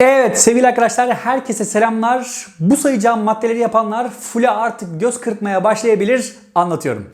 Evet sevgili arkadaşlar herkese selamlar. Bu sayacağım maddeleri yapanlar full'e artık göz kırpmaya başlayabilir. Anlatıyorum.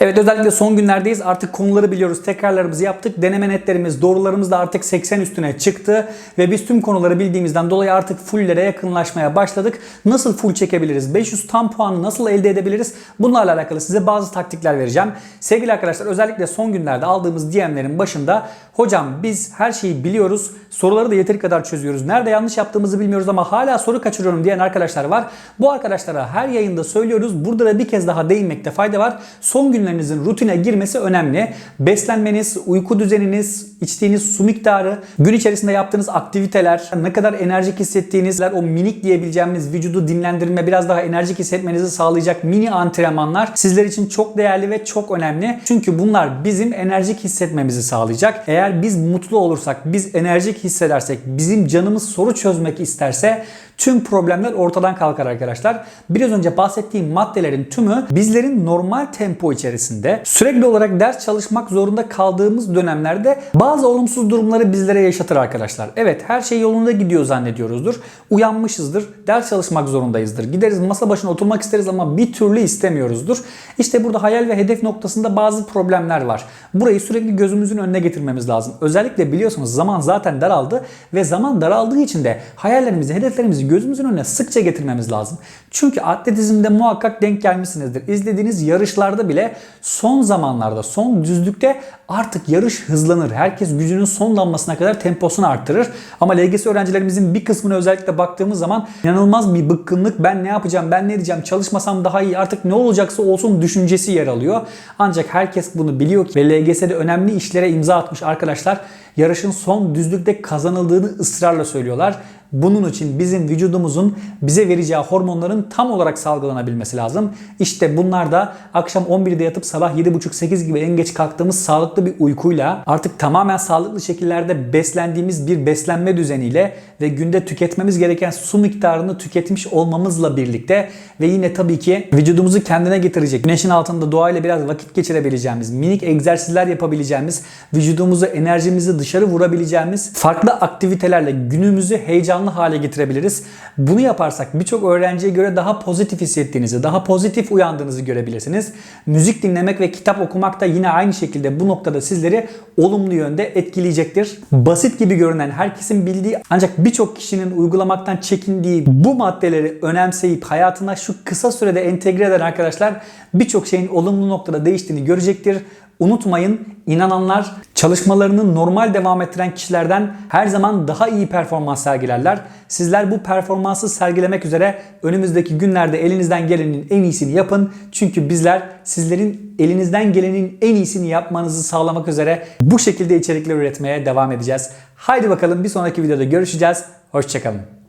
Evet özellikle son günlerdeyiz. Artık konuları biliyoruz. Tekrarlarımızı yaptık. Deneme netlerimiz, doğrularımız da artık 80 üstüne çıktı. Ve biz tüm konuları bildiğimizden dolayı artık full'lere yakınlaşmaya başladık. Nasıl full çekebiliriz? 500 tam puanı nasıl elde edebiliriz? Bunlarla alakalı size bazı taktikler vereceğim. Sevgili arkadaşlar özellikle son günlerde aldığımız DM'lerin başında hocam biz her şeyi biliyoruz. Soruları da yeteri kadar çözüyoruz. Nerede yanlış yaptığımızı bilmiyoruz ama hala soru kaçırıyorum diyen arkadaşlar var. Bu arkadaşlara her yayında söylüyoruz. Burada da bir kez daha değinmekte fayda var. Son günlerinizin rutine girmesi önemli. Beslenmeniz, uyku düzeniniz, içtiğiniz su miktarı, gün içerisinde yaptığınız aktiviteler, ne kadar enerjik hissettiğiniz, o minik diyebileceğimiz vücudu dinlendirme, biraz daha enerjik hissetmenizi sağlayacak mini antrenmanlar sizler için çok değerli ve çok önemli. Çünkü bunlar bizim enerjik hissetmemizi sağlayacak. Eğer biz mutlu olursak, biz enerjik hissedersek, bizim canımız soru çözmek isterse tüm problemler ortadan kalkar arkadaşlar. Biraz önce bahsettiğim maddelerin tümü bizlerin normal tempo içerisinde sürekli olarak ders çalışmak zorunda kaldığımız dönemlerde bazı olumsuz durumları bizlere yaşatır arkadaşlar. Evet her şey yolunda gidiyor zannediyoruzdur. Uyanmışızdır. Ders çalışmak zorundayızdır. Gideriz masa başına oturmak isteriz ama bir türlü istemiyoruzdur. İşte burada hayal ve hedef noktasında bazı problemler var. Burayı sürekli gözümüzün önüne getirmemiz lazım. Özellikle biliyorsunuz zaman zaten daraldı ve zaman daraldığı için de hayallerimizi, hedeflerimizi gözümüzün önüne sıkça getirmemiz lazım. Çünkü atletizmde muhakkak denk gelmişsinizdir. İzlediğiniz yarışlarda bile son zamanlarda, son düzlükte artık yarış hızlanır. Herkes gücünün son damlasına kadar temposunu arttırır. Ama LGS öğrencilerimizin bir kısmına özellikle baktığımız zaman inanılmaz bir bıkkınlık. Ben ne yapacağım, ben ne diyeceğim, çalışmasam daha iyi, artık ne olacaksa olsun düşüncesi yer alıyor. Ancak herkes bunu biliyor ki ve LGS'de önemli işlere imza atmış arkadaşlar yarışın son düzlükte kazanıldığını ısrarla söylüyorlar. Bunun için bizim vücudumuzun bize vereceği hormonların tam olarak salgılanabilmesi lazım. İşte bunlar da akşam 11'de yatıp sabah 7.30-8 gibi en geç kalktığımız sağlıklı bir uykuyla artık tamamen sağlıklı şekillerde beslendiğimiz bir beslenme düzeniyle ve günde tüketmemiz gereken su miktarını tüketmiş olmamızla birlikte ve yine tabii ki vücudumuzu kendine getirecek, güneşin altında doğayla biraz vakit geçirebileceğimiz, minik egzersizler yapabileceğimiz, vücudumuzu, enerjimizi dışarı vurabileceğimiz farklı aktivitelerle günümüzü heyecanlı hale getirebiliriz. Bunu yaparsak birçok öğrenciye göre daha pozitif hissettiğinizi, daha pozitif uyandığınızı görebilirsiniz. Müzik dinlemek ve kitap okumak da yine aynı şekilde bu noktada sizleri olumlu yönde etkileyecektir. Basit gibi görünen, herkesin bildiği ancak birçok kişinin uygulamaktan çekindiği bu maddeleri önemseyip hayatına şu kısa sürede entegre eden arkadaşlar birçok şeyin olumlu noktada değiştiğini görecektir. Unutmayın inananlar çalışmalarını normal devam ettiren kişilerden her zaman daha iyi performans sergilerler. Sizler bu performansı sergilemek üzere önümüzdeki günlerde elinizden gelenin en iyisini yapın. Çünkü bizler sizlerin elinizden gelenin en iyisini yapmanızı sağlamak üzere bu şekilde içerikler üretmeye devam edeceğiz. Haydi bakalım bir sonraki videoda görüşeceğiz. Hoşçakalın.